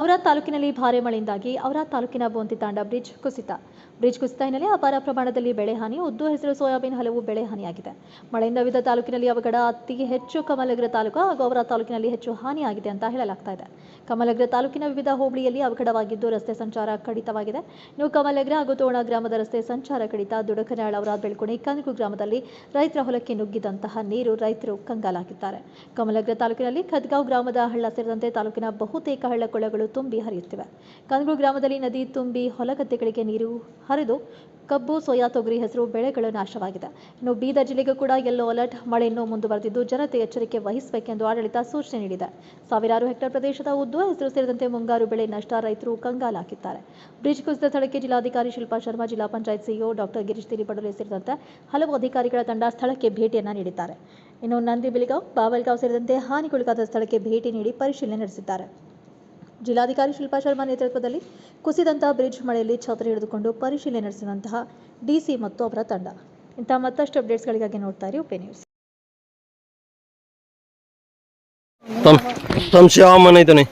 ಔರಾದ್ ತಾಲೂಕಿನಲ್ಲಿ ಭಾರೀ ಮಳೆಯಿಂದಾಗಿ ಔರಾದ ತಾಲೂಕಿನ ಬೋಂತಿ ತಾಂಡ ಬ್ರಿಡ್ಜ್ ಕುಸಿತ. ಬ್ರಿಡ್ಜ್ ಕುಸಿತ ಹಿನ್ನೆಲೆ ಅಪಾರ ಪ್ರಮಾಣದಲ್ಲಿ ಬೆಳೆ ಹಾನಿ, ಉದ್ದು ಹೆಸರು ಸೋಯಾಬೀನ್ ಹಲವು ಬೆಳೆ ಹಾನಿಯಾಗಿದೆ. ಮಳೆಯಿಂದ ವಿವಿಧ ತಾಲೂಕಿನಲ್ಲಿ ಅವಘಡ ಅತಿ ಹೆಚ್ಚು ಕಮಲಗ್ರ ತಾಲೂಕು ಹಾಗೂ ಅವರ ತಾಲೂಕಿನಲ್ಲಿ ಹೆಚ್ಚು ಹಾನಿಯಾಗಿದೆ ಅಂತ ಹೇಳಲಾಗ್ತಾ ಇದೆ. ಕಮಲಗ್ರ ತಾಲೂಕಿನ ವಿವಿಧ ಹೋಬಳಿಯಲ್ಲಿ ಅವಘಡವಾಗಿದ್ದು ರಸ್ತೆ ಸಂಚಾರ ಕಡಿತವಾಗಿದೆ. ಇನ್ನು ಕಮಲಗ್ರ ಹಾಗೂ ತೋಣ ಗ್ರಾಮದ ರಸ್ತೆ ಸಂಚಾರ ಕಡಿತ. ದುಡಕನಾಳ ಅವರ ಬೆಳ್ಕುಣಿ ಕನಗು ಗ್ರಾಮದಲ್ಲಿ ರೈತರ ಹೊಲಕ್ಕೆ ನುಗ್ಗಿದಂತಹ ನೀರು ರೈತರು ಕಂಗಾಲಾಗಿದ್ದಾರೆ. ಕಮಲಗ್ರ ತಾಲೂಕಿನಲ್ಲಿ ಖದ್ಗಾವ್ ಗ್ರಾಮದ ಹಳ್ಳ ಸೇರಿದಂತೆ ತಾಲೂಕಿನ ಬಹುತೇಕ ಹಳ್ಳ ಕೊಳಗಳು ತುಂಬಿ ಹರಿಯುತ್ತಿವೆ. ಕನಗು ಗ್ರಾಮದಲ್ಲಿ ನದಿ ತುಂಬಿ ಹೊಲಗದ್ದೆಗಳಿಗೆ ನೀರು ಹರಿದು ಕಬ್ಬು, ಸೋಯಾ, ತೊಗರಿ ಹೆಸರು ಬೆಳೆಗಳು ನಾಶವಾಗಿದೆ. ಇನ್ನು ಬೀದರ್ ಜಿಲ್ಲೆಗೂ ಕೂಡ ಯೆಲ್ಲೋ ಅಲರ್ಟ್ ಮಳೆ ಇನ್ನೂ ಮುಂದುವರೆದಿದ್ದು ಜನತೆ ಎಚ್ಚರಿಕೆ ವಹಿಸಬೇಕೆಂದು ಆಡಳಿತ ಸೂಚನೆ ನೀಡಿದೆ. ಸಾವಿರಾರು ಹೆಕ್ಟೇರ್ ಪ್ರದೇಶದ ಉದ್ದು ಹೆಸರು ಸೇರಿದಂತೆ ಮುಂಗಾರು ಬೆಳೆ ನಷ್ಟ, ರೈತರು ಕಂಗಾಲಾಗಿದ್ದಾರೆ ಬ್ರಿಡ್ಜ್ ಕುಸಿದ ಸ್ಥಳಕ್ಕೆ ಜಿಲ್ಲಾಧಿಕಾರಿ ಶಿಲ್ಪಾ ಶರ್ಮಾ, ಜಿಲ್ಲಾ ಪಂಚಾಯತ್ ಸಿಇಒ ಡಾಕ್ಟರ್ ಗಿರೀಶ್ ತಿರಿಪಡಲೆ ಸೇರಿದಂತೆ ಹಲವು ಅಧಿಕಾರಿಗಳ ತಂಡ ಸ್ಥಳಕ್ಕೆ ಭೇಟಿಯನ್ನು ನೀಡಿದ್ದಾರೆ. ಇನ್ನು ನಂದಿ ಬಿಲಿಗಾಂವ್ ಬಾವಲ್ಗಾಂವ್ ಸೇರಿದಂತೆ ಹಾನಿಗೊಳಗಾದ ಸ್ಥಳಕ್ಕೆ ಭೇಟಿ ನೀಡಿ ಪರಿಶೀಲನೆ ನಡೆಸಿದ್ದಾರೆ. ಜಿಲ್ಲಾಧಿಕಾರಿ ಶಿಲ್ಪಾ ಶರ್ಮಾ ನೇತೃತ್ವದಲ್ಲಿ ಕುಸಿದಂತಹ ಬ್ರಿಡ್ಜ್ ಮಳೆಯಲ್ಲಿ ಛತ್ರಿ ಹಿಡಿದುಕೊಂಡು ಪರಿಶೀಲನೆ ನಡೆಸಿದಂತಹ ಡಿಸಿ ಮತ್ತು ಅವರ ತಂಡ. ಇಂತಹ ಮತ್ತಷ್ಟು ಅಪ್ಡೇಟ್ಸ್ಗಳಿಗಾಗಿ ನೋಡ್ತಾ ಇರಿ ಉಪೇ ನ್ಯೂಸ್. ತಮ್ ತಮ್ಮ ಶಿವಮ್ಮನ ಐತನಿ.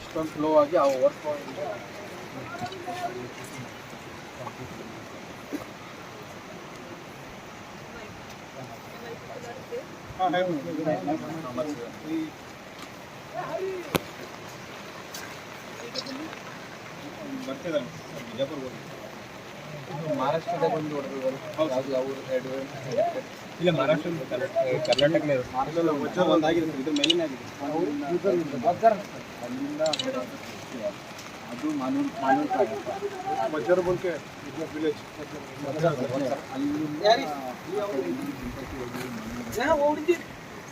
ಇಷ್ಟೊಂದು ಸ್ಲೋ ಆಗಿ ಆ ಓವರ್ ಮಹಾರಾಷ್ಟ್ರದಾಗ ಒಂದು ಹೊಡೆದು ಯಾವ ಎರಡು ಇಲ್ಲ ಮಹಾರಾಷ್ಟ್ರ ಒಂದಾಗಿದೆ ಇದ್ರ ಮೇಲಿನ ಆಗಿದೆ ಅದು ಮಾನೂರ್ ಮಾನೂರ್ ಮಜ್ಜರ್ ಬೋಲ್ಕೆ ವಿಲೇಜ್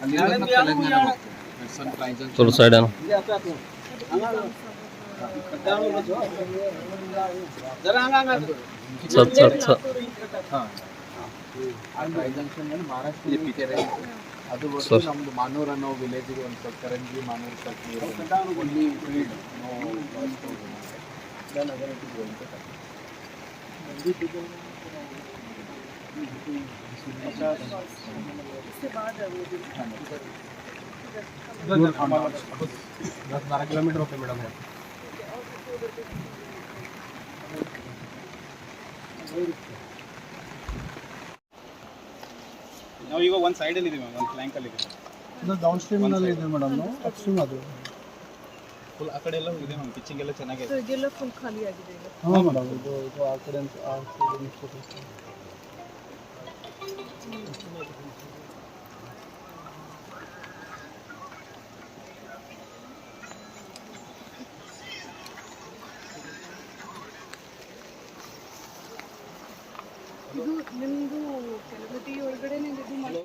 ಅಲ್ಲಿಂದ ಅಲ್ಲಿಂದ ತೆಲಂಗಾಣ ಹೋಗ್ತದೆ ಟ್ರೈಜನ್ ಸ್ವಲ್ಪ ಸೈಡ್ ಅನ್ನ ಸತ್ ಸತ್ ಸ ಆ ಟ್ರೈ ಜಂಕ್ಷನ್ ಮಹಾರಾಷ್ಟ್ರ ಕೆರೆ ಅದು ಬಿಟ್ಟು ಸರ್. ನಮ್ದು ಮಾನೂರ್ ಅನ್ನೋ ವಿಲೇಜ್ಗೆ ಒಂದು ಸ್ವಲ್ಪ ಕರಂಜಿ ಮಾನೂರ್ ಸ್ವಲ್ಪ ಓನ್ಲಿ ಫೀಲ್ಡ್ ನೋ दस बारह किलोमीटर होते मैडम है ನಾವು ಈಗ ಒಂದು ಸೈಡಲ್ಲಿ ಇದೀವಿ ಮ್ಯಾಮ್ ಒಂದು ಫ್ಲ್ಯಾಂಕಲ್ಲಿ ಇದೆ ಇದು ಡೌನ್ ಸ್ಟ್ರೀಮ್ನಲ್ಲಿ ಇದೆ ಮೇಡಮ್ ಅಪ್ ಸ್ಟ್ರೀಮ್ ಅದು. ಫುಲ್ ಆ ಕಡೆ ಎಲ್ಲ ಇದೆ ಮ್ಯಾಮ್ ಪಿಚ್ಚಿಂಗ್ ಎಲ್ಲ ಚೆನ್ನಾಗಿದೆ ಇದೆಲ್ಲ ಫುಲ್ ಖಾಲಿ ಆಗಿದೆ ಹಾಂ ಮೇಡಮ್ ಇದು ಇದು ಆ ಕಡೆ ಆ side ಇದು ನಿಮ್ದು ಕೆಲಗತಿ ಒಳಗಡೆ ಇದು